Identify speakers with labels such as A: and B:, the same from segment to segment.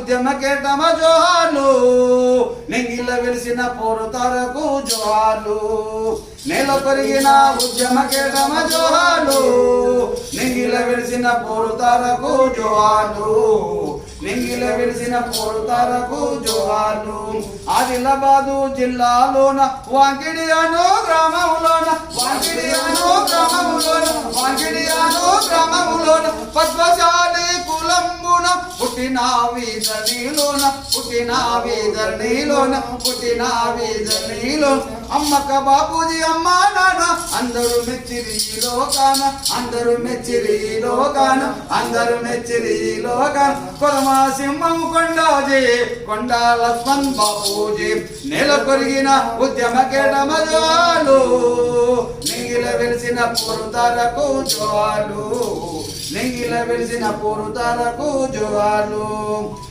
A: ఉద్యమ కేటమ జోహాలు నింగిల వెలిసిన పోరుతారకు జోహాలు నేల పెరిగిన ఉద్యమ కేటమ జోహాలు నింగిల వెలిసిన పోరుతారకు జోహాలు నింగిల విడిసిన పోరుతారకు జోహాలు ఆదిలాబాదు జిల్లాలోన వాంకిడియాను గ్రామంలోన వాంకిడియాను గ్రామంలోన వాంకిడియాను గ్రామంలోన పద్మశాలి కులంబున పుట్టిన వీధనీలోన పుట్టిన వీధనీలోన పుట్టిన వీధనీలో అమ్మక బాపూజీ అమ్మ నాన్న అందరూ మెచ్చిరి లోకాన అందరూ మెచ్చిరి లోకాన అందరూ మెచ్చిరి లోకాన. కొలమా సింహం కొండాజీ కొండ లక్ష్మణ్ బాపూజీ నెల కొరిగిన ఉద్యమ కేటమజాలు వెలిసిన పొరుతరకు జోలు నింగిల వెలిసిన పొరుతరకు జోలు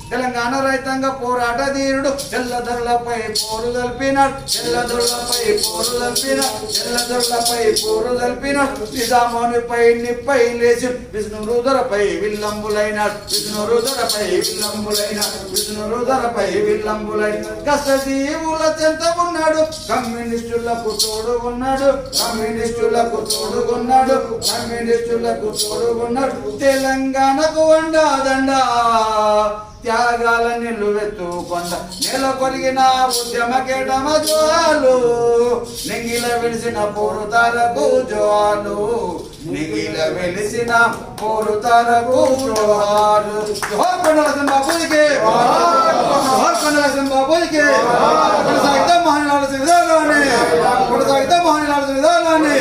A: తెలంగాణ రైతాంగ పోరాట ధీరుడు తెల్లదొరలపై పోరు తల్పినాడు తెల్లదొరలపై పోరు తల్పినాడు తెల్లదొరలపై పోరు తల్పినాడు. నిజామోనిపై నిప్పై లేచి విష్ణు రుదరపై విల్లంబులైనాడు విష్ణు రుదరపై విల్లంబులైనాడు విష్ణు రుదరపై విల్లంబులైన కష్టజీవుల చెంత ఉన్నాడు కమ్యూనిస్టులకు తోడు ఉన్నాడు కమ్యూనిస్టులకు తోడుగున్నాడు కమ్యూనిస్టులకు తోడుగున్నాడు తెలంగాణకు వండాదండ త్యాగాల నిలువెత్తుకొండ నేల కొలిగిన ఉద్యమ కేటమ జోలు నింగిల విడిసిన పోరుతారకు జోలు నింగిల వెలిసిన పోరుతారకు జోహాలు. జోహార్ కొండల బాబుకి జోహార్ కొండల బాబుకి కొనసాగితే మహానాడు విధానాన్ని కొనసాగితే మహానాడు విధానాన్ని.